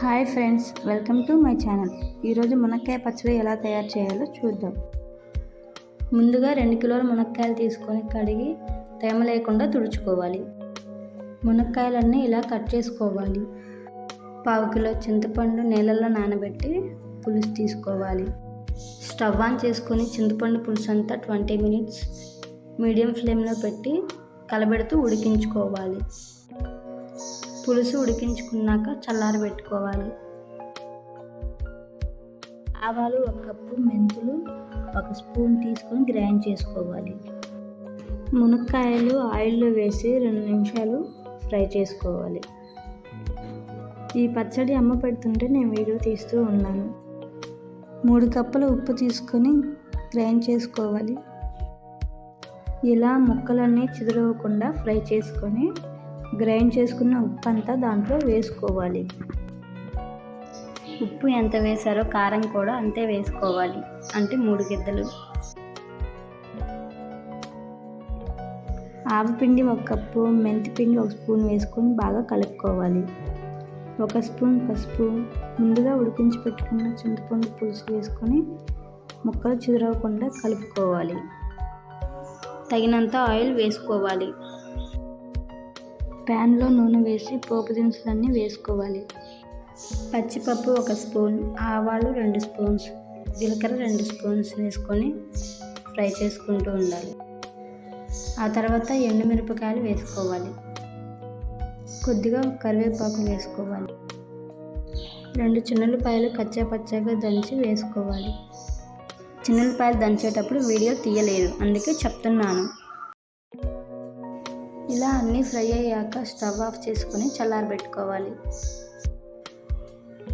Hi friends welcome to my channel. ఈరోజు మునక్కాయ పచ్చడి ఎలా తయారు చేయాలో చూద్దాం. ముందుగా రెండు కిలోల మునక్కాయలు తీసుకొని కడిగి తేమ లేకుండా తుడుచుకోవాలి. మునక్కాయలన్నీ ఇలా కట్ చేసుకోవాలి. పావు కిలో చింతపండు నీళ్ళల్లో నానబెట్టి పులుసు తీసుకోవాలి. స్టవ్ ఆన్ చేసుకొని చింతపండు పులుసు అంతా ట్వంటీ మినిట్స్ మీడియం ఫ్లేమ్లో పెట్టి కలబెడుతూ ఉడికించుకోవాలి. పులుసు ఉడికించుకున్నాక చల్లారబెట్టుకోవాలి ఆవాలు ఒక కప్పు మెంతులు ఒక స్పూన్ తీసుకొని గ్రైండ్ చేసుకోవాలి. మునక్కాయలు ఆయిల్లో వేసి రెండు నిమిషాలు ఫ్రై చేసుకోవాలి. ఈ పచ్చడి అమ్మ పెడుతుంటే నేను వీడియో తీస్తూ ఉన్నాను. మూడు కప్పుల ఉప్పు తీసుకొని గ్రైండ్ చేసుకోవాలి. ఇలా ముక్కలన్నీ చిదరవకుండా ఫ్రై చేసుకొని గ్రైండ్ చేసుకున్న ఉప్పు అంతా దాంట్లో వేసుకోవాలి. ఉప్పు ఎంత వేసారో కారం కూడా అంతే వేసుకోవాలి. అంటే మూడు గిద్దలు. ఆవపిండి ఒక కప్పు మెంతిపిండి ఒక స్పూన్ వేసుకొని బాగా కలుపుకోవాలి. ఒక స్పూన్ పసుపు ముందుగా ఉడికించి పెట్టుకున్న చింతపండు పులుసు వేసుకొని ముక్కలు చిదరవకుండా కలుపుకోవాలి. తగినంత ఆయిల్ వేసుకోవాలి. ప్యాన్లో నూనె వేసి పోపు దినుసులన్నీ వేసుకోవాలి. పచ్చిపప్పు ఒక స్పూన్ ఆవాలు రెండు స్పూన్స్ జీలకర్ర రెండు స్పూన్స్ వేసుకొని ఫ్రై చేసుకుంటూ ఉండాలి. ఆ తర్వాత ఎండుమిరపకాయలు వేసుకోవాలి. కొద్దిగా కరివేపాకు వేసుకోవాలి. రెండు చిన్నలపాయలు కచ్చా పచ్చగా దంచి వేసుకోవాలి. చిన్నలపాయలు దంచేటప్పుడు వీడియో తీయలేదు అందుకే చెప్తున్నాను. ఇలా అన్నీ ఫ్రై అయ్యాక స్టవ్ ఆఫ్ చేసుకొని చల్లారబెట్టుకోవాలి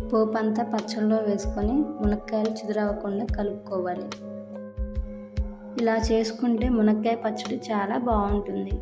పోపు అంతా పచ్చళ్ళలో వేసుకొని మునక్కాయలు చిదురవ్వకుండా కలుపుకోవాలి. ఇలా చేసుకుంటే మునక్కాయ పచ్చడి చాలా బాగుంటుంది.